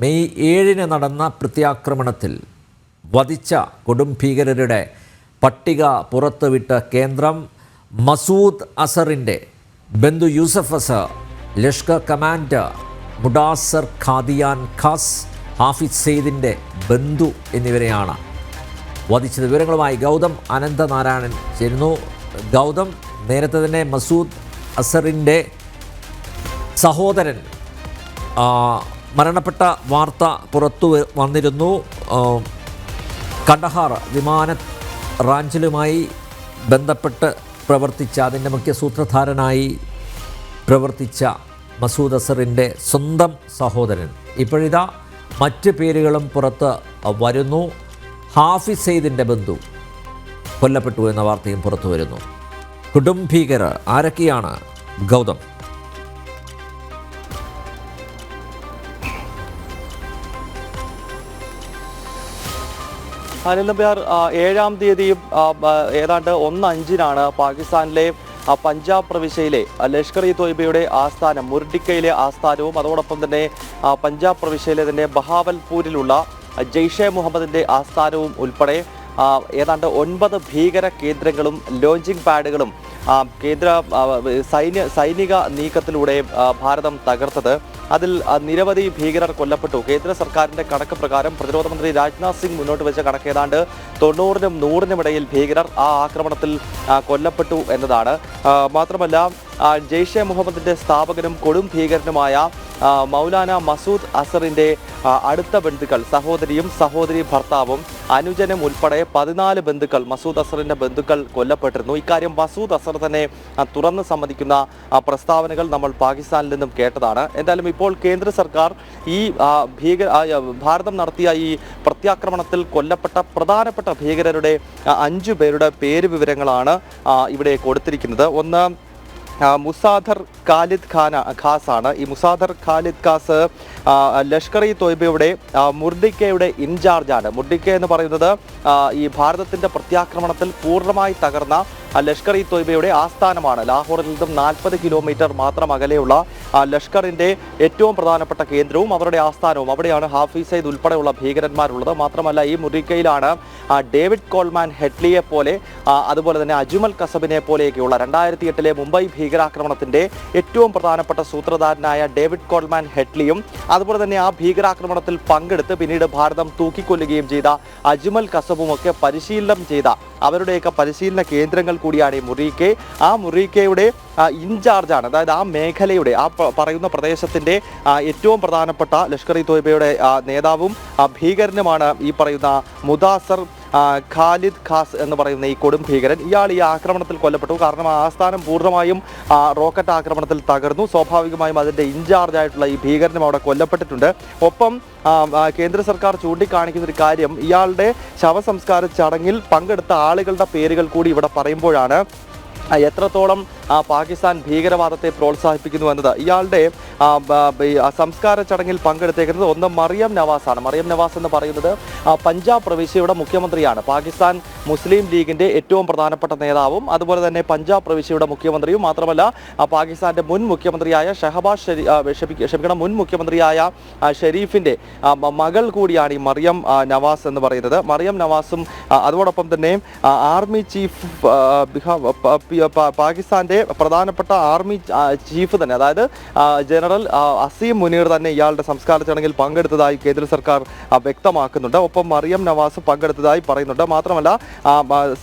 May ഏഴിന് നടന്ന പ്രത്യാക്രമണത്തിൽ വധിച്ച കൊടും ഭീകരരുടെ പട്ടിക പുറത്തുവിട്ട കേന്ദ്രം മസൂദ് അസറിന്റെ ബന്ധു യൂസഫ് അസർ ലഷ്കർ കമാൻഡർ മുഡാസർ ഖാദിയാൻ ഖാസ് ഹാഫിസ് സെയ്ദിന്റെ ബന്ധു എന്നിവരെയാണ് വധിച്ചത്. വിവരങ്ങളുമായി ഗൗതം അനന്തനാരായണൻ ചേരുന്നു. ഗൗതം നേരത്തെ തന്നെ മസൂദ് അസറിന്റെ സഹോദരൻ മരണപ്പെട്ട വാർത്ത പുറത്തു വന്നിരുന്നു. കണ്ടഹാർ വിമാന റാഞ്ചലുമായി ബന്ധപ്പെട്ട് പ്രവർത്തിച്ച അതിന്റെ മുഖ്യ സൂത്രധാരനായി പ്രവർത്തിച്ച മസൂദ് അസറിന്റെ സ്വന്തം സഹോദരൻ. ഇപ്പോഴിതാ മറ്റ് പേരുകളും പുറത്ത് വരുന്നു. ഹാഫിസ് സെയ്ദിന്റെ ബന്ധു കൊല്ലപ്പെട്ടു എന്ന വാർത്തയും പുറത്തു വരുന്നു. കുടുംബീകർ ആരൊക്കെയാണ് ഗൗതം? അനിൽ നമ്പ്യാർ ഏഴാം തീയതിയും ഏതാണ്ട് ഒന്ന് അഞ്ചിനാണ് പാകിസ്ഥാനിലെ പഞ്ചാബ് പ്രവിശ്യയിലെ ലഷ്കർ ഇ തോയ്ബയുടെ ആസ്ഥാനം മുർഡിക്കയിലെ ആസ്ഥാനവും അതോടൊപ്പം തന്നെ പഞ്ചാബ് പ്രവിശ്യയിലെ തന്നെ ബഹാവൽപൂരിലുള്ള ജെയ്ഷെ മുഹമ്മദിന്റെ ആസ്ഥാനവും ഉൾപ്പെടെ ഏതാണ്ട് ഒൻപത് ഭീകര കേന്ദ്രങ്ങളും ലോഞ്ചിങ് പാഡുകളും കേന്ദ്ര സൈന്യ സൈനിക നീക്കത്തിലൂടെ ഭാരതം തകർത്തത്. അതിൽ നിരവധി ഭീകരർ കൊല്ലപ്പെട്ടു. കേന്ദ്ര സർക്കാരിന്റെ കണക്ക് പ്രകാരം പ്രതിരോധ മന്ത്രി രാജ്നാഥ് സിംഗ് മുന്നോട്ട് വെച്ച കണക്ക് ഏതാണ്ട് തൊണ്ണൂറിനും നൂറിനും ഇടയിൽ ഭീകരർ ആ ആക്രമണത്തിൽ കൊല്ലപ്പെട്ടു എന്നതാണ്. മാത്രമല്ല ജെയ്ഷെ മുഹമ്മദിന്റെ സ്ഥാപകനും കൊടും ഭീകരനുമായ മൗലാന മസൂദ് അസറിന്റെ അടുത്ത ബന്ധുക്കൾ സഹോദരിയും സഹോദരി ഭർത്താവും അനുജനും ഉൾപ്പെടെ പതിനാല് ബന്ധുക്കൾ മസൂദ് അസറിന്റെ ബന്ധുക്കൾ കൊല്ലപ്പെട്ടിരുന്നു. ഇക്കാര്യം മസൂദ് അസർ തന്നെ തുറന്ന് സമ്മതിക്കുന്ന പ്രസ്താവനകൾ നമ്മൾ പാകിസ്ഥാനിൽ നിന്നും കേട്ടതാണ്. എന്തായാലും ഇപ്പോൾ കേന്ദ്ര സർക്കാർ ഈ ഭീകര ഭാരതം നടത്തിയ ഈ പ്രത്യാക്രമണത്തിൽ കൊല്ലപ്പെട്ട പ്രധാനപ്പെട്ട ഭീകരരുടെ അഞ്ചു പേരുടെ പേര് വിവരങ്ങളാണ് ഇവിടെ കൊടുത്തിരിക്കുന്നത്. ഒന്ന് മുസാദർ ഖാലിദ് ഖാന ഖാസാണ്. ഈ മുസാദർ ഖാലിദ് ഖാസ് ലഷ്കർ ഇ തോയ്ബയുടെ മുർദിക്കയുടെ ഇൻചാർജാണ്. മുർദിക്ക എന്ന് പറയുന്നത് ഈ ഭാരതത്തിന്റെ പ്രത്യാക്രമണത്തിൽ പൂർണമായി തകർന്ന ലഷ്കർ ഇ തൊയ്ബയുടെ ആസ്ഥാനമാണ്. ലാഹോറിൽ നിന്നും നാൽപ്പത് കിലോമീറ്റർ മാത്രം അകലെയുള്ള ലഷ്കറിന്റെ ഏറ്റവും പ്രധാനപ്പെട്ട കേന്ദ്രവും അവരുടെ ആസ്ഥാനവും. അവിടെയാണ് ഹാഫിസ് സയ്ദ് ഉൾപ്പെടെയുള്ള ഭീകരന്മാരുള്ളത്. മാത്രമല്ല ഈ മുറിക്കയിലാണ് ഡേവിഡ് കോൾമാൻ ഹെഡ്ലിയെ പോലെ അതുപോലെ തന്നെ അജുമൽ കസബിനെ പോലെയൊക്കെയുള്ള രണ്ടായിരത്തി എട്ടിലെ മുംബൈ ഭീകരാക്രമണത്തിന്റെ ഏറ്റവും പ്രധാനപ്പെട്ട സൂത്രധാരനായ ഡേവിഡ് കോൾമാൻ ഹെഡ്ലിയും അതുപോലെ തന്നെ ആ ഭീകരാക്രമണത്തിൽ പങ്കെടുത്ത് പിന്നീട് ഭാരതം തൂക്കിക്കൊല്ലുകയും ചെയ്ത അജ്മൽ കസബും ഒക്കെ പരിശീലനം ചെയ്ത അവരുടെയൊക്കെ പരിശീലന കേന്ദ്രങ്ങൾ കൂടിയാണ് ഈ മുറീക്കെ. ആ മുറീക്കയുടെ ഇൻചാർജാണ് അതായത് ആ മേഖലയുടെ ആ പറയുന്ന പ്രദേശത്തിന്റെ ഏറ്റവും പ്രധാനപ്പെട്ട ലഷ്കർ ഇ തോയ്ബയുടെ നേതാവും ഭീകരനുമാണ് ഈ പറയുന്ന മുദാസർ ഖാലിദ് ഖാസ് എന്ന് പറയുന്ന ഈ കൊടും ഭീകരൻ ഇയാൾ ഈ ആക്രമണത്തിൽ കൊല്ലപ്പെട്ടു. കാരണം ആസ്ഥാനം പൂർണമായും റോക്കറ്റ് ആക്രമണത്തിൽ തകർന്നു. സ്വാഭാവികമായും അതിന്റെ ഇൻചാർജ് ആയിട്ടുള്ള ഈ ഭീകരനും അവിടെ കൊല്ലപ്പെട്ടിട്ടുണ്ട്. ഒപ്പം കേന്ദ്ര സർക്കാർ ചൂണ്ടിക്കാണിക്കുന്ന ഒരു കാര്യം ഇയാളുടെ ശവസംസ്കാര ചടങ്ങിൽ പങ്കെടുത്ത ആളുകളുടെ പേരുകൾ കൂടി ഇവിടെ പറയുമ്പോഴാണ് എത്രത്തോളം പാകിസ്ഥാൻ ഭീകരവാദത്തെ പ്രോത്സാഹിപ്പിക്കുന്നു എന്നത്. ഇയാളുടെ സംസ്കാര ചടങ്ങിൽ പങ്കെടുത്തേക്കുന്നത് ഒന്ന് മറിയം നവാസാണ്. മറിയം നവാസ് എന്ന് പറയുന്നത് പഞ്ചാബ് പ്രവിശ്യയുടെ മുഖ്യമന്ത്രിയാണ്. പാകിസ്ഥാൻ മുസ്ലിം ലീഗിന്റെ ഏറ്റവും പ്രധാനപ്പെട്ട നേതാവും അതുപോലെ തന്നെ പഞ്ചാബ് പ്രവിശ്യയുടെ മുഖ്യമന്ത്രിയും മാത്രമല്ല ആ, പാകിസ്ഥാന്റെ മുൻ മുഖ്യമന്ത്രിയായ ഷഹബാസ് ഷെരീ ക്ഷമിക്കണം മുൻ മുഖ്യമന്ത്രിയായ മ- മകൾ കൂടിയാണ് ഈ മറിയം നവാസ് എന്ന് പറയുന്നത്. മറിയം നവാസും അതോടൊപ്പം തന്നെ ആർമി ചീഫ് ആ, ബിഹാ- പാകിസ്ഥാന്റെ പ്രധാനപ്പെട്ട ആർമി ചീഫ് തന്നെ. അതായത് ജനറൽ അസീം മുനീർ തന്നെ ഇയാളുടെ സംസ്കാര ചടങ്ങിൽ പങ്കെടുത്തതായി കേന്ദ്ര സർക്കാർ വ്യക്തമാക്കുന്നുണ്ട്. ഒപ്പം മറിയം നവാസ് പങ്കെടുത്തതായി പറയുന്നുണ്ട്. മാത്രമല്ല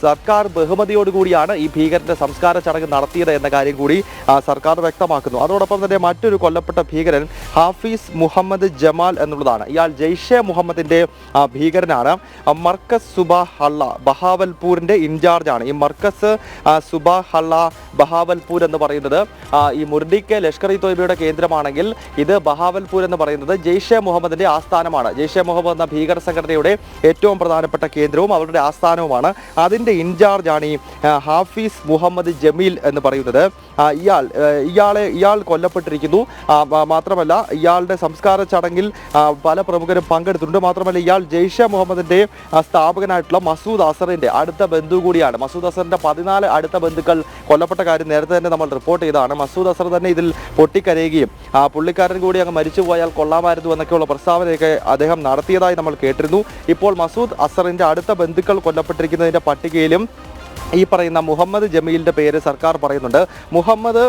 സർക്കാർ ബഹുമതിയോടുകൂടിയാണ് ഈ ഭീകരന്റെ സംസ്കാര ചടങ്ങ് നടത്തിയത് എന്ന കാര്യം കൂടി സർക്കാർ വ്യക്തമാക്കുന്നു. അതോടൊപ്പം തന്നെ മറ്റൊരു കൊല്ലപ്പെട്ട ഭീകരൻ ഹാഫീസ് മുഹമ്മദ് ജമാൽ എന്നുള്ളതാണ്. ഇയാൾ ജെയ്ഷെ മുഹമ്മദിന്റെ ഭീകരനാണ്. മർക്കസ് സുബാ ഹള്ള ബഹാവൽപൂരിന്റെ ഇൻചാർജാണ്. ഈ മർക്കസ് സുബാ ഹള്ള ബഹാവൽപൂർ എന്ന് പറയുന്നത് ഈ മുർഡിക്ക് ലഷ്കർ ഇ തോയ്ബയുടെ കേന്ദ്രമാണെങ്കിൽ ഇത് ബഹാവൽപൂർ എന്ന് പറയുന്നത് ജെയ്ഷെ മുഹമ്മദിന്റെ ആസ്ഥാനമാണ്. ജെയ്ഷെ മുഹമ്മദ് എന്ന ഭീകര സംഘടനയുടെ ഏറ്റവും പ്രധാനപ്പെട്ട കേന്ദ്രവും അവരുടെ ആസ്ഥാനവുമാണ്. അതിന്റെ ഇൻചാർജാണ് ഈ ഹാഫീസ് മുഹമ്മദ് ജമീൽ എന്ന് പറയുന്നത്. ഇയാൾ ഇയാളെ ഇയാൾ കൊല്ലപ്പെട്ടിരിക്കുന്നു. മാത്രമല്ല ഇയാളുടെ സംസ്കാര ചടങ്ങിൽ പല പ്രമുഖരും പങ്കെടുത്തിട്ടുണ്ട്. മാത്രമല്ല ഇയാൾ ജെയ്ഷെ മുഹമ്മദിന്റെ സ്ഥാപകനായിട്ടുള്ള മസൂദ് അസറിന്റെ അടുത്ത ബന്ധു കൂടിയാണ്. മസൂദ് അസറിന്റെ പതിനാല് അടുത്ത ബന്ധുക്കൾ കൊല്ലപ്പെട്ട കാര്യം നേരത്തെ തന്നെ നമ്മൾ റിപ്പോർട്ട് ചെയ്തതാണ്. മസൂദ് അസർ തന്നെ ഇതിൽ പൊട്ടിക്കരയുകയും ആ പുള്ളിക്കാരൻ കൂടി അങ്ങ് മരിച്ചു പോയാൽ കൊള്ളാമായിരുന്നു എന്നൊക്കെയുള്ള പ്രസ്താവനയൊക്കെ അദ്ദേഹം നടത്തിയതായി നമ്മൾ കേട്ടിരുന്നു. ഇപ്പോൾ മസൂദ് അസറിന്റെ അടുത്ത ബന്ധുക്കൾ കൊല്ലപ്പെട്ടിരിക്കുന്നതിന്റെ പട്ടികയിലും ഈ പറയുന്ന മുഹമ്മദ് ജമീലിന്റെ പേര് സർക്കാർ പറയുന്നുണ്ട്. മുഹമ്മദ്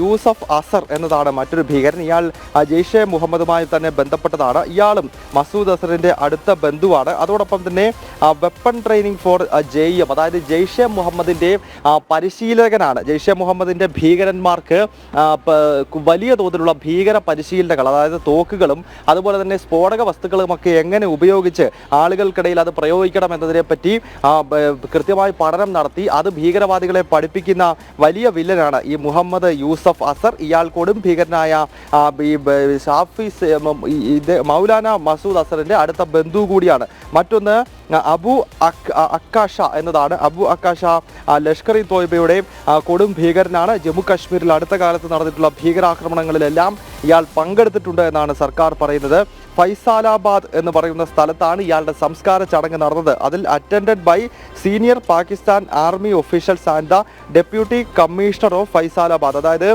യൂസഫ് അസർ എന്നതാണ് മറ്റൊരു ഭീകരൻ. ഇയാൾ ജെയ്ഷെ മുഹമ്മദുമായി തന്നെ ബന്ധപ്പെട്ടതാണ്. ഇയാളും മസൂദ് അസറിന്റെ അടുത്ത ബന്ധുവാണ്. അതോടൊപ്പം തന്നെ വെപ്പൺ ട്രെയിനിങ് ഫോർ ജെ അതായത് ജെയ്ഷെ മുഹമ്മദിന്റെ പരിശീലകനാണ്. ജെയ്ഷെ മുഹമ്മദിന്റെ ഭീകരന്മാർക്ക് വലിയ തോതിലുള്ള ഭീകര പരിശീലനങ്ങൾ അതായത് തോക്കുകളും അതുപോലെ തന്നെ സ്ഫോടക വസ്തുക്കളും ഒക്കെ എങ്ങനെ ഉപയോഗിച്ച് ആളുകൾക്കിടയിൽ അത് പ്രയോഗിക്കണം എന്നതിനെ പറ്റി കൃത്യമായി പഠനം നടത്തി. അത് ഭീകരവാദികളെ പഠിപ്പിക്കുന്ന വലിയ വില്ലനാണ് ഈ മുഹമ്മദ് യൂസഫ് അസർ. ഇയാൾ കൊടും ഭീകരനായ ഈ ഷാഫി മൗലാന മസൂദ് അസറിന്റെ അടുത്ത ബന്ധു കൂടിയാണ്. മറ്റൊന്ന് അബു അക് അക്കാഷ എന്നതാണ്. അബു അക്കാഷ ലഷ്കർ ഇ തോയ്ബയുടെ കൊടും ഭീകരനാണ്. ജമ്മു കാശ്മീരിൽ അടുത്ത കാലത്ത് നടന്നിട്ടുള്ള ഭീകരാക്രമണങ്ങളിലെല്ലാം ഇയാൾ പങ്കെടുത്തിട്ടുണ്ട് എന്നാണ് സർക്കാർ പറയുന്നത്. ഫൈസാലാബാദ് എന്ന് പറയുന്ന സ്ഥലത്താണ് ഇയാളുടെ സംസ്കാര ചടങ്ങ് നടന്നത്. അതിൽ attended by senior Pakistan army officials and the deputy commissioner of Faisalabad. അതായത്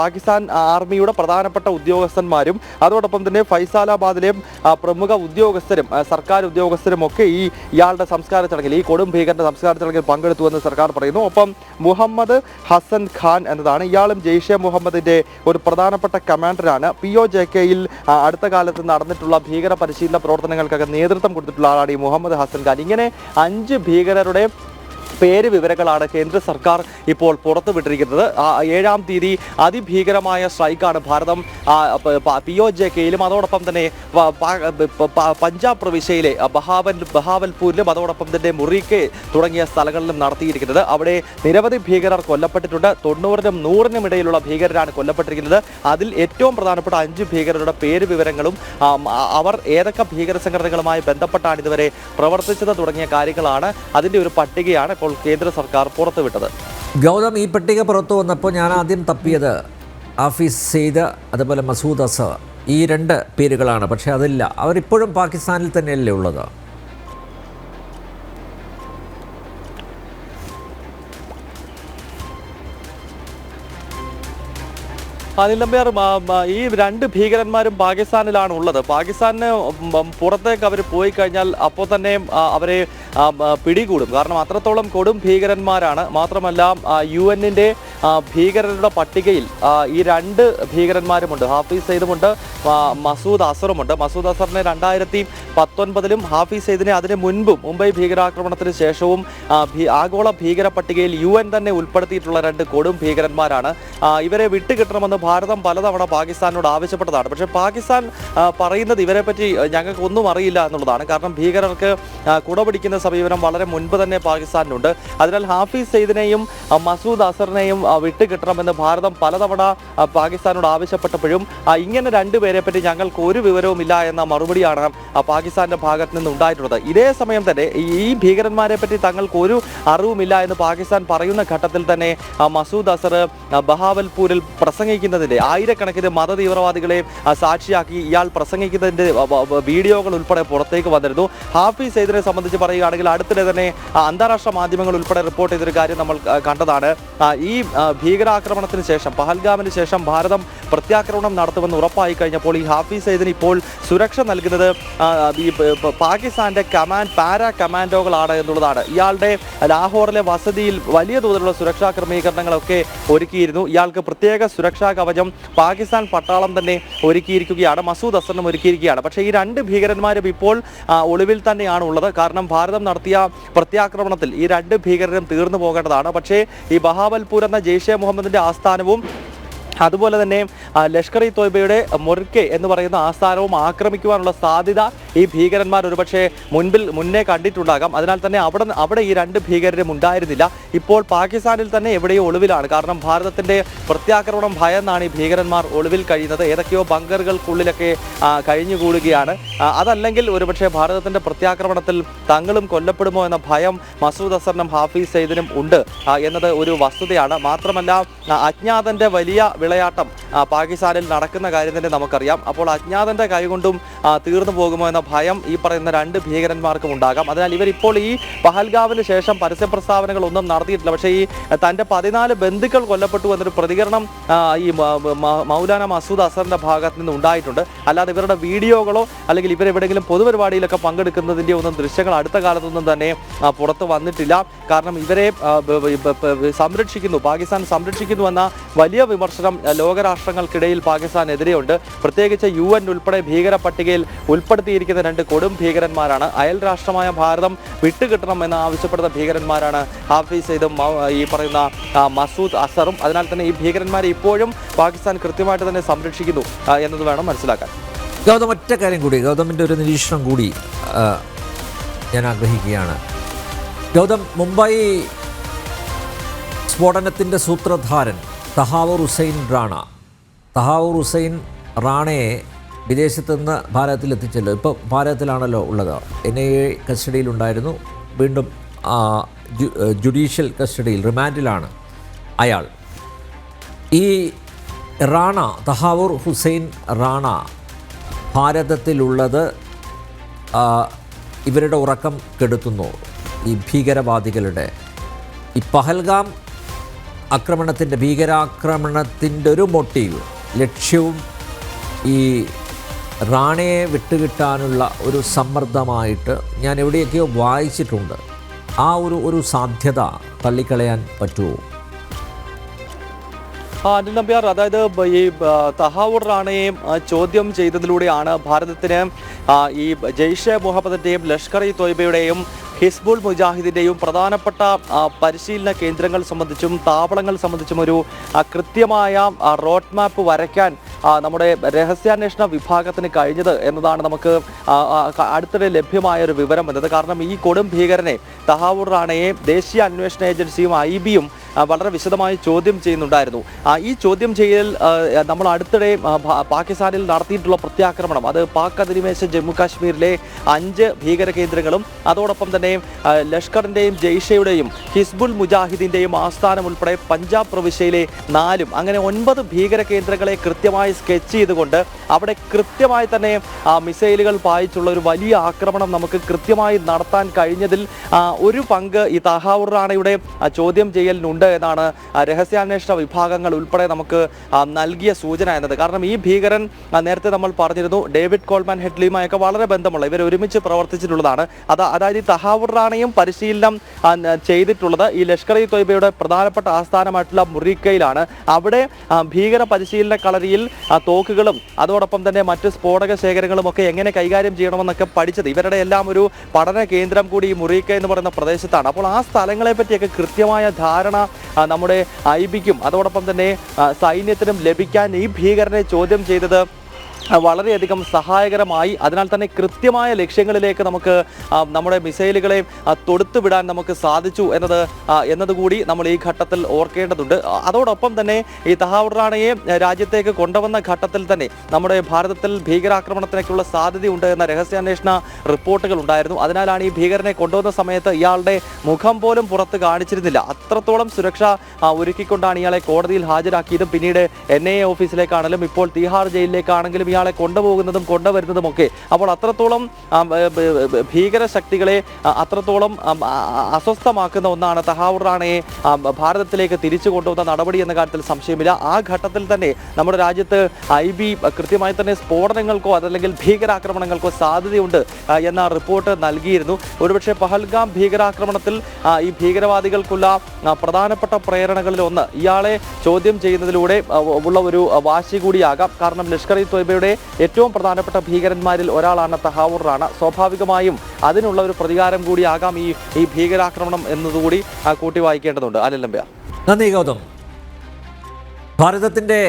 പാകിസ്ഥാൻ ആർമിയുടെ പ്രധാനപ്പെട്ട ഉദ്യോഗസ്ഥന്മാരും അതോടൊപ്പം തന്നെ ഫൈസാലാബാദിലെ പ്രമുഖ ഉദ്യോഗസ്ഥരും സർക്കാർ ഉദ്യോഗസ്ഥരും ഒക്കെ ഈ ഇയാളുടെ സംസ്കാര ചടങ്ങിൽ ഈ കൊടും ഭീകരന്റെ സംസ്കാര ചടങ്ങിൽ പങ്കെടുത്തു എന്ന് സർക്കാർ പറയുന്നു. ഒപ്പം മുഹമ്മദ് ഹസൻ ഖാൻ എന്നതാണ്. ഇയാളും ജെയ്ഷെ മുഹമ്മദിന്റെ ഒരു പ്രധാനപ്പെട്ട കമാൻഡറാണ്. പി ഒ ജെ കെയിൽ അടുത്ത കാലത്ത് നടന്നിട്ടുള്ള ഭീകര പരിശീലന പ്രവർത്തനങ്ങൾക്കൊക്കെ നേതൃത്വം കൊടുത്തിട്ടുള്ള ആളാണ് ഈ മുഹമ്മദ് ഹസൻ ഖാൻ. ഇങ്ങനെ അഞ്ച് ഭീകരരുടെ പേര് വിവരങ്ങളാണ് കേന്ദ്ര സർക്കാർ ഇപ്പോൾ പുറത്തുവിട്ടിരിക്കുന്നത്. ഏഴാം തീയതി അതിഭീകരമായ സ്ട്രൈക്കാണ് ഭാരതം. പ- ഒ ജെ കെയിലും അതോടൊപ്പം തന്നെ പഞ്ചാബ് പ്രവിശ്യയിലെ ബഹാവൽ ബഹാവൽപൂരിലും അതോടൊപ്പം തന്നെ മുറിക്കെ തുടങ്ങിയ സ്ഥലങ്ങളിലും നടത്തിയിരിക്കുന്നത്. അവിടെ നിരവധി ഭീകരർ കൊല്ലപ്പെട്ടിട്ടുണ്ട്. തൊണ്ണൂറിനും നൂറിനും ഇടയിലുള്ള ഭീകരരാണ് കൊല്ലപ്പെട്ടിരിക്കുന്നത്. അതിൽ ഏറ്റവും പ്രധാനപ്പെട്ട അഞ്ച് ഭീകരരുടെ പേര് വിവരങ്ങളും അവർ ഏതൊക്കെ ഭീകര സംഘടനകളുമായി ബന്ധപ്പെട്ടാണ് ഇതുവരെ പ്രവർത്തിച്ചത് തുടങ്ങിയ കാര്യങ്ങളാണ്. അതിന്റെ ഒരു പട്ടികയാണ്. ഇപ്പോൾ കേന്ദ്ര സർക്കാർ പുറത്തുവിട്ടത്. ഗൗതം ഈ പട്ടിക പുറത്തു വന്നപ്പോൾ ഞാൻ ആദ്യം തപ്പിയത് ആഫീസ് സെയ്ദ് അതുപോലെ മസൂദ് അസർ. ഈ രണ്ട് പേരുകളാണ് പക്ഷേ അതില്ല. അവരിപ്പോഴും പാകിസ്ഥാനിൽ തന്നെയല്ലേ ഉള്ളത്? മ- ഈ രണ്ട് ഭീകരന്മാരും പാകിസ്ഥാനിലാണ് ഉള്ളത് പാകിസ്ഥാനിന് പുറത്തേക്ക് അവർ പോയി കഴിഞ്ഞാൽ അപ്പോൾ തന്നെ അവരെ പിടികൂടും. കാരണം അത്രത്തോളം കൊടും ഭീകരന്മാരാണ്. മാത്രമല്ല യു എന്നിന്റെ ഭീകരരുടെ പട്ടികയിൽ ഈ രണ്ട് ഭീകരന്മാരുമുണ്ട് ഹാഫീസ് സെയ്ദുമുണ്ട് മസൂദ് അസറുമുണ്ട്. മസൂദ് അസറിനെ രണ്ടായിരത്തി പത്തൊൻപതിലും ഹാഫീസ് സെയ്ദിനെ അതിന് മുൻപും മുംബൈ ഭീകരാക്രമണത്തിന് ശേഷവും ആഗോള ഭീകര പട്ടികയിൽ യു എൻ തന്നെ ഉൾപ്പെടുത്തിയിട്ടുള്ള രണ്ട് കൊടും ഭീകരന്മാരാണ്. ഇവരെ വിട്ടുകിട്ടണമെന്ന് ഭാരതം പലതവണ പാകിസ്ഥാനോട് ആവശ്യപ്പെട്ടതാണ്. പക്ഷേ പാകിസ്ഥാൻ പറയുന്നത് ഇവരെ പറ്റി ഞങ്ങൾക്ക് ഒന്നും അറിയില്ല എന്നുള്ളതാണ്. കാരണം ഭീകരർക്ക് കുടപിടിക്കുന്ന സമീപനം വളരെ മുൻപ് തന്നെ പാകിസ്ഥാനിലുണ്ട്. അതിനാൽ ഹാഫീസ് സെയ്ദിനെയും മസൂദ് അസറിനെയും വിട്ടുകിട്ടണമെന്ന് ഭാരതം പലതവണ പാകിസ്ഥാനോട് ആവശ്യപ്പെട്ടപ്പോഴും ഇങ്ങനെ രണ്ടുപേരെ പറ്റി ഞങ്ങൾക്ക് ഒരു വിവരവും ഇല്ല എന്ന മറുപടിയാണ് പാകിസ്ഥാന്റെ ഭാഗത്ത് നിന്ന് ഉണ്ടായിട്ടുള്ളത് ഇതേ സമയം തന്നെ ഈ ഭീകരന്മാരെ പറ്റി തങ്ങൾക്ക് ഒരു അറിവുമില്ല എന്ന് പാകിസ്ഥാൻ പറയുന്ന ഘട്ടത്തിൽ തന്നെ മസൂദ് അസർ ബഹാവൽപൂരിൽ പ്രസംഗിക്കുന്നതിന്റെ ആയിരക്കണക്കിന് മത തീവ്രവാദികളെ സാക്ഷിയാക്കി ഇയാൾ പ്രസംഗിക്കുന്നതിന്റെ വീഡിയോകൾ ഉൾപ്പെടെ പുറത്തേക്ക് വന്നിരുന്നു. ഹാഫിസ് സെയ്ദിനെ സംബന്ധിച്ച് പറയുകയാണെങ്കിൽ അടുത്തിടെ തന്നെ അന്താരാഷ്ട്ര മാധ്യമങ്ങൾ ഉൾപ്പെടെ റിപ്പോർട്ട് ചെയ്തൊരു കാര്യം നമ്മൾ കണ്ടതാണ്. ഈ ഭീകരാക്രമണത്തിന് ശേഷം പഹൽഗാമിന് ശേഷം ഭാരതം പ്രത്യാക്രമണം നടത്തുമെന്ന് ഉറപ്പായി കഴിഞ്ഞപ്പോൾ ഈ ഹാഫീസ് സെയ്ദിന് ഇപ്പോൾ സുരക്ഷ നൽകുന്നത് ഈ പ- പ- പാകിസ്ഥാന്റെ കമാൻഡ് പാരാ കമാൻഡോകളാണ് എന്നുള്ളതാണ്. ഇയാളുടെ ലാഹോറിലെ വസതിയിൽ വലിയ തോതിലുള്ള സുരക്ഷാ ക്രമീകരണങ്ങളൊക്കെ ഒരുക്കിയിരുന്നു. ഇയാൾക്ക് പ്രത്യേക സുരക്ഷാ കവചം പാകിസ്ഥാൻ പട്ടാളം തന്നെ ഒരുക്കിയിരിക്കുകയാണ് മസൂദ് അസറിനും ഒരുക്കിയിരിക്കുകയാണ്. പക്ഷേ ഈ രണ്ട് ഭീകരന്മാരും ഇപ്പോൾ ഒളിവിൽ തന്നെയാണ് ഉള്ളത്. കാരണം ഭാരതം നടത്തിയ പ്രത്യാക്രമണത്തിൽ ഈ രണ്ട് ഭീകരരും തീർന്നു പോകേണ്ടതാണ്. പക്ഷേ ഈ ബഹാബൽപൂർ എന്ന ജെയ്ഷെ മുഹമ്മദിന്റെ ആസ്ഥാനവും അതുപോലെ തന്നെ ലഷ്കർ ഇ തോയ്ബയുടെ മുറുക്കെ എന്ന് പറയുന്ന ആസ്ഥാനവും ആക്രമിക്കുവാനുള്ള സാധ്യത ഈ ഭീകരന്മാർ ഒരുപക്ഷെ മുൻപിൽ മുന്നേ കണ്ടിട്ടുണ്ടാകാം. അതിനാൽ തന്നെ അവിടെ അവിടെ ഈ രണ്ട് ഭീകരരും ഉണ്ടായിരുന്നില്ല. ഇപ്പോൾ പാകിസ്ഥാനിൽ തന്നെ എവിടെയോ ഒളിവിലാണ്. കാരണം ഭാരതത്തിന്റെ പ്രത്യാക്രമണം ഭയന്നാണ് ഈ ഭീകരന്മാർ ഒളിവിൽ കഴിയുന്നത്. ഏതൊക്കെയോ ബങ്കറുകൾക്കുള്ളിലൊക്കെ കഴിഞ്ഞുകൂടുകയാണ്. അതല്ലെങ്കിൽ ഒരുപക്ഷെ ഭാരതത്തിന്റെ പ്രത്യാക്രമണത്തിൽ തങ്ങളും കൊല്ലപ്പെടുമോ എന്ന ഭയം മസൂദ് അസറിനും ഹാഫീസ് സെയ്ദിനും ഉണ്ട് എന്നത് ഒരു വസ്തുതയാണ്. മാത്രമല്ല അജ്ഞാതന്റെ വലിയ വിളയാട്ടം പാകിസ്ഥാനിൽ നടക്കുന്ന കാര്യം തന്നെ നമുക്കറിയാം. അപ്പോൾ അജ്ഞാതന്റെ കൈകൊണ്ടും തീർന്നു പോകുമോ എന്ന ഭയം ഈ പറയുന്ന രണ്ട് ഭീകരന്മാർക്കും ഉണ്ടാകാം. അതിനാൽ ഇവർ ഇപ്പോൾ ഈ പഹൽഗാവിന് ശേഷം പരസ്യ പ്രസ്താവനകളൊന്നും നടത്തിയിട്ടില്ല. പക്ഷേ ഈ തന്റെ പതിനാല് ബന്ധുക്കൾ കൊല്ലപ്പെട്ടു എന്നൊരു പ്രതികരണം ഈ മൗലാന മസൂദ് അസറിന്റെ ഭാഗത്ത് നിന്ന് ഉണ്ടായിട്ടുണ്ട്. അല്ലാതെ ഇവരുടെ വീഡിയോകളോ അല്ലെങ്കിൽ ഇവരെവിടെയെങ്കിലും പൊതുപരിപാടിയിലൊക്കെ പങ്കെടുക്കുന്നതിന്റെ ഒന്നും ദൃശ്യങ്ങൾ അടുത്ത കാലത്തൊന്നും തന്നെ പുറത്തു വന്നിട്ടില്ല. കാരണം ഇവരെ സംരക്ഷിക്കുന്നു പാകിസ്ഥാൻ സംരക്ഷിക്കുന്നു എന്ന വലിയ വിമർശനം ലോകരാഷ്ട്രങ്ങൾക്കിടയിൽ പാകിസ്ഥാനെതിരെയുണ്ട്. പ്രത്യേകിച്ച് യു എൻ ഉൾപ്പെടെ ഭീകര പട്ടികയിൽ ഉൾപ്പെടുത്തിയിരിക്കുന്ന രണ്ട് കൊടും ഭീകരന്മാരാണ്. അയൽ രാഷ്ട്രമായ ഭാരതം വിട്ടുകിട്ടണം എന്ന് ആവശ്യപ്പെടുന്ന ഭീകരന്മാരാണ് ഹാഫീസ് സെയ്ദും ഈ പറയുന്ന മസൂദ് അസറും. അതിനാൽ തന്നെ ഈ ഭീകരന്മാരെ ഇപ്പോഴും പാകിസ്ഥാൻ കൃത്യമായിട്ട് തന്നെ സംരക്ഷിക്കുന്നു എന്നത് വേണം മനസ്സിലാക്കാൻ. ഗൗതം ഒറ്റ കാര്യം കൂടി. ഗൗതമിന്റെ ഒരു നിരീക്ഷണം കൂടി ഞാൻ ആഗ്രഹിക്കുകയാണ്. ഗൗതം മുംബൈ സ്ഫോടനത്തിന്റെ സൂത്രധാരൻ തഹാവൂർ ഹുസൈൻ റാണ. തഹാവൂർ ഹുസൈൻ റാണയെ വിദേശത്ത് നിന്ന് ഭാരതത്തിൽ എത്തിച്ചല്ലോ ഇപ്പോൾ ഭാരതത്തിലാണല്ലോ ഉള്ളത്. എൻ ഐ എ കസ്റ്റഡിയിലുണ്ടായിരുന്നു. വീണ്ടും ജുഡീഷ്യൽ കസ്റ്റഡിയിൽ റിമാൻഡിലാണ് അയാൾ. ഈ റാണ തഹാവൂർ ഹുസൈൻ റാണ ഭാരതത്തിലുള്ളത് ഇവരുടെ ഉറക്കം കെടുത്തുന്നു. ഈ ഭീകരവാദികളുടെ. ഈ പഹൽഗാം ആക്രമണത്തിന്റെ ഭീകരാക്രമണത്തിന്റെ ഒരു മോട്ടീവ് ലക്ഷ്യവും ഈ റാണയെ വിട്ടുകിട്ടാനുള്ള ഒരു സമ്മർദ്ദമായിട്ട് ഞാൻ എവിടെയൊക്കെയോ വായിച്ചിട്ടുണ്ട്. ആ ഒരു ഒരു സാധ്യത തള്ളിക്കളയാൻ പറ്റുമോ? അനിൽ നമ്പ്യാർ അതായത് ഈ തഹാവൂർ റാണയെ ചോദ്യം ചെയ്തതിലൂടെയാണ് ഭാരതത്തിന് ഈ ജെയ്ഷെ മുഹമ്മദിന്റെയും ലഷ്കർ ഇ തോയ്ബയുടെയും ഹിസ്ബുൾ മുജാഹിദിന്റെയും പ്രധാനപ്പെട്ട പരിശീലന കേന്ദ്രങ്ങൾ സംബന്ധിച്ചും താവളങ്ങൾ സംബന്ധിച്ചും ഒരു കൃത്യമായ റോഡ് മാപ്പ് വരയ്ക്കാൻ നമ്മുടെ രഹസ്യാന്വേഷണ വിഭാഗത്തിന് കഴിഞ്ഞത് എന്നതാണ് നമുക്ക് അടുത്തിടെ ലഭ്യമായ ഒരു വിവരം എന്നത്. കാരണം ഈ കൊടും ഭീകരനെ തഹാവൂർ റാണയെ ദേശീയ അന്വേഷണ ഏജൻസിയും ഐ ബിയും വളരെ വിശദമായി ചോദ്യം ചെയ്യുന്നുണ്ടായിരുന്നു. ഈ ചോദ്യം ചെയ്യൽ നമ്മൾ അടുത്തിടെ പാകിസ്ഥാനിൽ നടത്തിയിട്ടുള്ള പ്രത്യാക്രമണം അത് പാക് അധിനിവേശ ജമ്മു കാശ്മീരിലെ അഞ്ച് ഭീകര കേന്ദ്രങ്ങളും അതോടൊപ്പം തന്നെ ലഷ്കറിന്റെയും ജെയ്ഷയുടെയും ഹിസ്ബുൾ മുജാഹിദിന്റെയും ആസ്ഥാനം ഉൾപ്പെടെ പഞ്ചാബ് പ്രവിശ്യയിലെ നാലും അങ്ങനെ ഒൻപത് ഭീകര കേന്ദ്രങ്ങളെ കൃത്യമായി സ്കെച്ച് ചെയ്തുകൊണ്ട് അവിടെ കൃത്യമായി തന്നെ മിസൈലുകൾ പായിച്ചുള്ള ഒരു വലിയ ആക്രമണം നമുക്ക് കൃത്യമായി നടത്താൻ കഴിഞ്ഞതിൽ ഒരു പങ്ക് ഈ തഹാവുർ റാണയുടെ ചോദ്യം ചെയ്യലിനുണ്ട്. എന്നാണ് ആ, രഹസ്യാന്വേഷണ വിഭാഗങ്ങൾ ഉൾപ്പെടെ നമുക്ക് നൽകിയ സൂചന എന്നത്. കാരണം ഈ ഭീകരൻ നേരത്തെ നമ്മൾ പറഞ്ഞിരുന്നു ഡേവിഡ് കോൾമാൻ ഹെഡ്ലിയുമായൊക്കെ വളരെ ബന്ധമുള്ള ഇവർ ഒരുമിച്ച് പ്രവർത്തിച്ചിട്ടുള്ളതാണ്. അത് അതായത് ഈ തഹാവുർ റാണയും പരിശീലനം ചെയ്തിട്ടുള്ളത് ഈ ലഷ്കർ ഇ തൊയ്ബയുടെ പ്രധാനപ്പെട്ട ആസ്ഥാനമായിട്ടുള്ള മുറിക്കയിലാണ്. അവിടെ ഭീകര പരിശീലന കളരിയിൽ തോക്കുകളും അതോടൊപ്പം തന്നെ മറ്റ് സ്ഫോടക ശേഖരങ്ങളും ഒക്കെ എങ്ങനെ കൈകാര്യം ചെയ്യണമെന്നൊക്കെ പഠിച്ചത്. ഇവരുടെ എല്ലാം ഒരു പഠന കേന്ദ്രം കൂടി ഈ മുറിക്ക എന്ന് പറയുന്ന പ്രദേശത്താണ്. അപ്പോൾ ആ സ്ഥലങ്ങളെ പറ്റിയൊക്കെ കൃത്യമായ ധാരണ നമ്മുടെ ഐ ബിക്കും അതോടൊപ്പം തന്നെ സൈന്യത്തിനും ലഭിക്കാൻ ഈ ഭീകരനെ ചോദ്യം ചെയ്തത് വളരെയധികം സഹായകരമായി. അതിനാൽ തന്നെ കൃത്യമായ ലക്ഷ്യങ്ങളിലേക്ക് നമുക്ക് നമ്മുടെ മിസൈലുകളെ തൊടുത്തുവിടാൻ നമുക്ക് സാധിച്ചു എന്നത് എന്നതുകൂടി നമ്മൾ ഈ ഘട്ടത്തിൽ ഓർക്കേണ്ടതുണ്ട്. അതോടൊപ്പം തന്നെ ഈ തഹാവുറാണയെ രാജ്യത്തേക്ക് കൊണ്ടുവന്ന ഘട്ടത്തിൽ തന്നെ നമ്മുടെ ഭാരതത്തിൽ ഭീകരാക്രമണത്തിനൊക്കെയുള്ള സാധ്യതയുണ്ട് എന്ന രഹസ്യാന്വേഷണ റിപ്പോർട്ടുകൾ ഉണ്ടായിരുന്നു. അതിനാലാണ് ഈ ഭീകരനെ കൊണ്ടുവന്ന സമയത്ത് ഇയാളുടെ മുഖം പോലും പുറത്ത് കാണിച്ചിരുന്നില്ല. അത്രത്തോളം സുരക്ഷ ഒരുക്കിക്കൊണ്ടാണ് ഇയാളെ കോടതിയിൽ ഹാജരാക്കിയതും. പിന്നീട് എൻ ഐ എ ഓഫീസിലേക്കാണെങ്കിലും ഇപ്പോൾ തീഹാർ ജയിലിലേക്കാണെങ്കിലും ഇയാളെ കൊണ്ടുപോകുന്നതും കൊണ്ടുവരുന്നതും ഒക്കെ അപ്പോൾ അത്രത്തോളം ഭീകര ശക്തികളെ അത്രത്തോളം അസ്വസ്ഥമാക്കുന്ന ഒന്നാണ് തഹാവൂർ റാണയെ ഭാരതത്തിലേക്ക് തിരിച്ചു കൊണ്ടുവന്ന നടപടി എന്ന കാര്യത്തിൽ സംശയമില്ല. ആ ഘട്ടത്തിൽ തന്നെ നമ്മുടെ രാജ്യത്ത് ഐ ബി കൃത്യമായി തന്നെ സ്ഫോടനങ്ങൾക്കോ അതല്ലെങ്കിൽ ഭീകരാക്രമണങ്ങൾക്കോ സാധ്യതയുണ്ട് എന്ന റിപ്പോർട്ട് നൽകിയിരുന്നു. ഒരുപക്ഷെ പഹൽഗാം ഭീകരാക്രമണത്തിൽ ഈ ഭീകരവാദികൾക്കുള്ള പ്രധാനപ്പെട്ട പ്രേരണകളിൽ ഒന്ന് ഇയാളെ ചോദ്യം ചെയ്യുന്നതിലൂടെ ഉള്ള ഒരു വാശി കൂടിയാകാം. കാരണം ലഷ്കർ ഇ തൊയ്ബയുടെ ഏറ്റവും പ്രധാനപ്പെട്ട ഭീകരന്മാരിൽ ഒരാളാണ് തഹാവൂർ റാണ. സ്വാഭാവികമായും അതിനുള്ള ഒരു പ്രതികാരം കൂടിയാകാം ഈ ഈ ഭീകരാക്രമണം എന്നതുകൂടി കൂട്ടി വായിക്കേണ്ടതുണ്ട്. അനിൽ നന്ദി ഗൗതം. ഭാരതത്തിന്റെ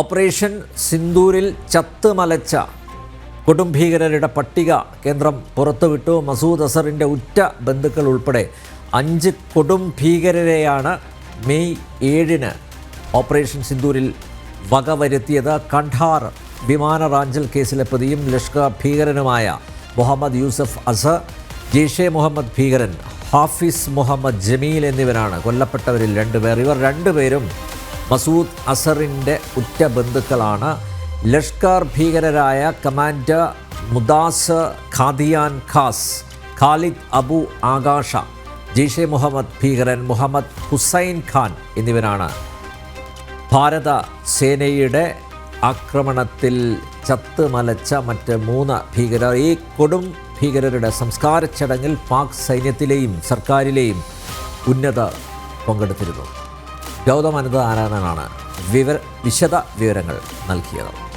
ഓപ്പറേഷൻ സിന്ദൂരിൽ ചത്ത് മലച്ച കൊടുംഭീകരരുടെ പട്ടിക കേന്ദ്രം പുറത്തുവിട്ടു. മസൂദ് അസറിന്റെ ഉറ്റ ബന്ധുക്കൾ ഉൾപ്പെടെ അഞ്ച് കൊടുംഭീകരരെയാണ് മെയ് ഏഴിന് ഓപ്പറേഷൻ സിന്ദൂരിൽ വകവരുത്തിയത് കണ്ഠാർ വിമാന റാഞ്ചൽ കേസിലെ പ്രതിയും ലഷ്കർ ഭീകരനുമായ മുഹമ്മദ് യൂസഫ് അസ ജെയ്ഷെ മുഹമ്മദ് ഭീകരൻ ഹാഫിസ് മുഹമ്മദ് ജമീൽ എന്നിവരാണ് കൊല്ലപ്പെട്ടവരിൽ രണ്ടുപേർ. ഇവർ രണ്ടുപേരും മസൂദ് അസറിന്റെ ഉറ്റ ബന്ധുക്കളാണ്. ലഷ്കർ ഭീകരരായ കമാൻഡർ മുദാസ് ഖാദിയാൻ ഖാസ് ഖാലിദ് അബു ആകാഷ ജെയ്ഷെ മുഹമ്മദ് ഭീകരൻ മുഹമ്മദ് ഹുസൈൻ ഖാൻ എന്നിവരാണ് ഭാരത സേനയുടെ ആക്രമണത്തിൽ ചത്ത് മലച്ച മറ്റ് മൂന്ന് ഭീകരർ ഈ കൊടും ഭീകരരുടെ സംസ്കാര ചടങ്ങിൽ പാക് സൈന്യത്തിലെയും സർക്കാരിലെയും ഉന്നത പങ്കെടുത്തിരുന്നു. ഗൗതം നാരായണനാണ് വിവര വിശദ വിവരങ്ങൾ നൽകിയത്.